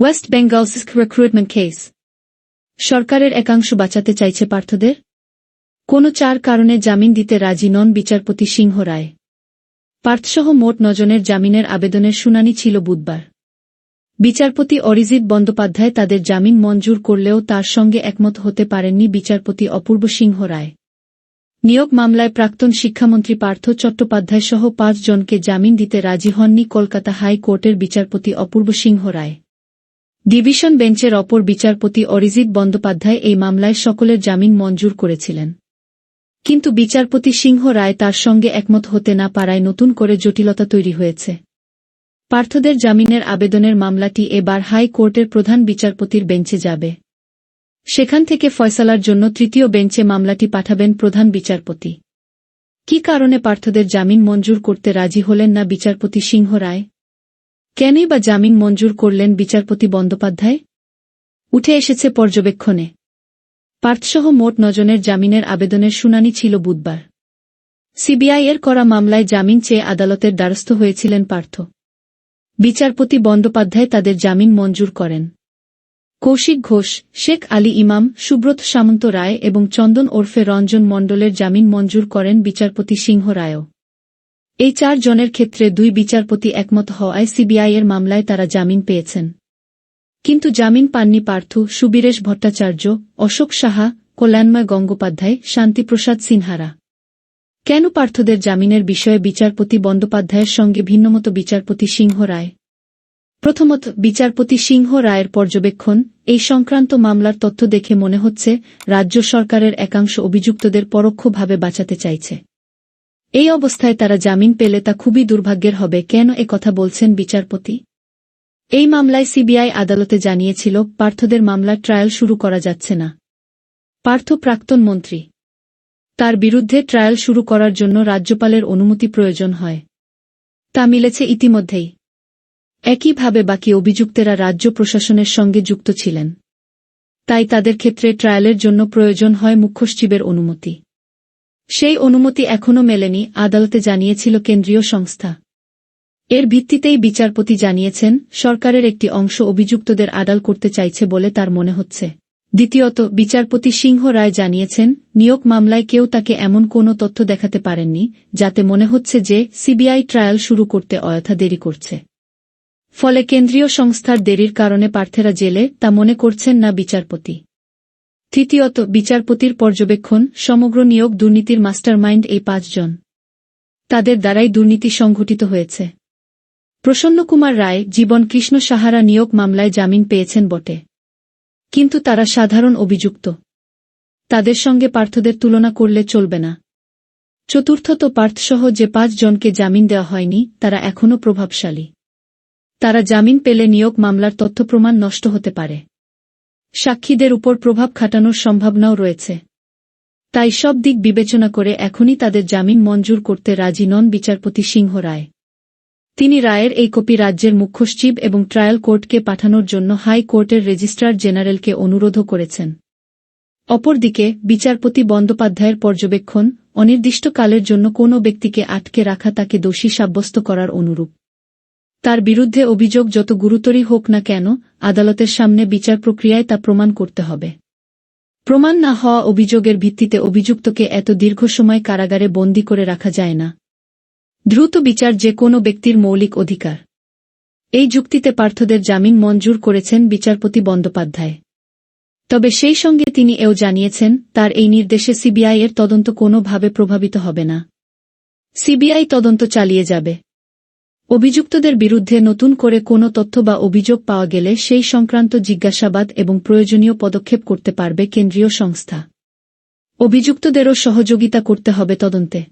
West Bengal's recruitment case সরকারের একাংশ বাঁচাতে চাইছে পার্থদের? কোনো চার কারণে জামিন দিতে রাজি নন বিচারপতি সিংহ রায়। পার্থসহ মোট নজনের জামিনের আবেদনের শুনানি ছিল বুধবার। বিচারপতি অরিজিৎ বন্দ্যোপাধ্যায় তাদের জামিন মঞ্জুর করলেও তার সঙ্গে একমত হতে পারেননি বিচারপতি অপূর্ব সিংহ রায়। নিয়োগ মামলায় প্রাক্তন শিক্ষামন্ত্রী পার্থ চট্টোপাধ্যায় সহ পাঁচ জনকে জামিন দিতে রাজি হননি কলকাতা হাইকোর্টের বিচারপতি অপূর্ব সিংহ রায়। ডিভিশন বেঞ্চের অপর বিচারপতি অরিজিৎ বন্দ্যোপাধ্যায় এই মামলায় সকলের জামিন মঞ্জুর করেছিলেন। কিন্তু বিচারপতি সিংহ রায় তার সঙ্গে একমত হতে না পারায় নতুন করে জটিলতা তৈরি হয়েছে। পার্থদের জামিনের আবেদনের মামলাটি এবার হাইকোর্টের প্রধান বিচারপতির বেঞ্চে যাবে। সেখান থেকে ফয়সালার জন্য তৃতীয় বেঞ্চে মামলাটি পাঠাবেন প্রধান বিচারপতি। কি কারণে পার্থদের জামিন মঞ্জুর করতে রাজি হলেন না বিচারপতি সিংহ রায়? কেনই বা জামিন মঞ্জুর করলেন বিচারপতি বন্দ্যোপাধ্যায়? উঠে এসেছে পর্যবেক্ষণে। পার্থসহ মোট নজনের জামিনের আবেদনের শুনানি ছিল বুধবার। সিবিআইয়ের করা মামলায় জামিন চেয়ে আদালতের দ্বারস্থ হয়েছিলেন পার্থ। বিচারপতি বন্দ্যোপাধ্যায় তাদের জামিন মঞ্জুর করেন। কৌশিক ঘোষ, শেখ আলী ইমাম, সুব্রত সামন্ত রায় এবং চন্দন ওরফে রঞ্জন মণ্ডলের জামিন মঞ্জুর করেন বিচারপতি সিংহ রায়ও। এই চার জনের ক্ষেত্রে দুই বিচারপতি একমত হওয়ায় সিবিআইয়ের মামলায় তারা জামিন পেয়েছেন। কিন্তু জামিন পাননি পার্থ, সুবীরেশ ভট্টাচার্য, অশোক সাহা, কল্যাণময় গঙ্গোপাধ্যায়, শান্তিপ্রসাদ সিনহারা। কেন পার্থদের জামিনের বিষয়ে বিচারপতি বন্দ্যোপাধ্যায়ের সঙ্গে ভিন্নমত বিচারপতি সিংহ রায়? প্রথমত, বিচারপতি সিংহ রায়ের পর্যবেক্ষণ, এই সংক্রান্ত মামলার তথ্য দেখে মনে হচ্ছে, রাজ্য সরকারের একাংশ অভিযুক্তদের পরোক্ষভাবে বাঁচাতে চাইছে। এই অবস্থায় তারা জামিন পেলে তা খুবই দুর্ভাগ্যের হবে, কেন এ কথা বলছেন বিচারপতি? এই মামলায় সিবিআই আদালতে জানিয়েছিল, পার্থদের মামলার ট্রায়াল শুরু করা যাচ্ছে না। পার্থ প্রাক্তন মন্ত্রী। তার বিরুদ্ধে ট্রায়াল শুরু করার জন্য রাজ্যপালের অনুমতি প্রয়োজন হয়। তা মিলেছে ইতিমধ্যেই। একইভাবে বাকি অভিযুক্তেরা রাজ্য প্রশাসনের সঙ্গে যুক্ত ছিলেন। তাই তাদের ক্ষেত্রে ট্রায়ালের জন্য প্রয়োজন হয় মুখ্যসচিবের অনুমতি। সেই অনুমতি এখনও মেলেনি, আদালতে জানিয়েছিল কেন্দ্রীয় সংস্থা। এর ভিত্তিতেই বিচারপতি জানিয়েছেন, সরকারের একটি অংশ অভিযুক্তদের আড়াল করতে চাইছে বলে তার মনে হচ্ছে। দ্বিতীয়ত, বিচারপতি সিংহ রায় জানিয়েছেন, নিয়োগ মামলায় কেউ তাকে এমন কোনো তথ্য দেখাতে পারেননি, যাতে মনে হচ্ছে যে সিবিআই ট্রায়াল শুরু করতে অযথা দেরি করছে। ফলে কেন্দ্রীয় সংস্থার দেরির কারণে প্রার্থীরা জেলে, তা মনে করছেন না বিচারপতি। তৃতীয়ত, বিচারপতির পর্যবেক্ষণ, সমগ্র নিয়োগ দুর্নীতির মাস্টারমাইন্ড এই পাঁচজন। তাদের দ্বারাই দুর্নীতি সংঘটিত হয়েছে। প্রসন্নকুমার রায়, জীবন কৃষ্ণ সাহারা নিয়োগ মামলায় জামিন পেয়েছেন বটে। কিন্তু তারা সাধারণ অভিযুক্ত। তাদের সঙ্গে পার্থদের তুলনা করলে চলবে না। চতুর্থত, পার্থসহ যে পাঁচ জনকে জামিন দেওয়া হয়নি, তারা এখনও প্রভাবশালী। তারা জামিন পেলে নিয়োগ মামলার তথ্য প্রমাণ নষ্ট হতে পারে। সাক্ষীদের উপর প্রভাব খাটানোর সম্ভাবনাও রয়েছে। তাই সব দিক বিবেচনা করে এখনই তাদের জামিন মঞ্জুর করতে রাজি নন বিচারপতি সিংহ রায়। তিনি রায়ের এই কপি রাজ্যের মুখ্যসচিব এবং ট্রায়াল কোর্টকে পাঠানোর জন্য হাই কোর্টের রেজিস্ট্রার জেনারেলকে অনুরোধও করেছেন। অপরদিকে, বিচারপতি বন্দ্যোপাধ্যায়ের পর্যবেক্ষণ অনির্দিষ্টকালের জন্য কোনো ব্যক্তিকে আটকে রাখা তাকে দোষী সাব্যস্ত করার অনুরূপ। তার বিরুদ্ধে অভিযোগ যত গুরুতরই হোক না কেন, আদালতের সামনে বিচার প্রক্রিয়ায় তা প্রমাণ করতে হবে। প্রমাণ না হওয়া অভিযোগের ভিত্তিতে অভিযুক্তকে এত দীর্ঘ সময় কারাগারে বন্দী করে রাখা যায় না। দ্রুত বিচার যে কোনো ব্যক্তির মৌলিক অধিকার। এই যুক্তিতে পার্থদের জামিন মঞ্জুর করেছেন বিচারপতি বন্দ্যোপাধ্যায়। তবে সেই সঙ্গে তিনি এও জানিয়েছেন, তার এই নির্দেশে সিবিআইয়ের তদন্ত কোনোভাবে প্রভাবিত হবে না। সিবিআই তদন্ত চালিয়ে যাবে। অভিযুক্তদের বিরুদ্ধে নতুন করে কোনো তথ্য বা অভিযোগ পাওয়া গেলে সেই সংক্রান্ত জিজ্ঞাসাবাদ এবং প্রয়োজনীয় পদক্ষেপ করতে পারবে কেন্দ্রীয় সংস্থা। অভিযুক্তদেরও সহযোগিতা করতে হবে তদন্তে।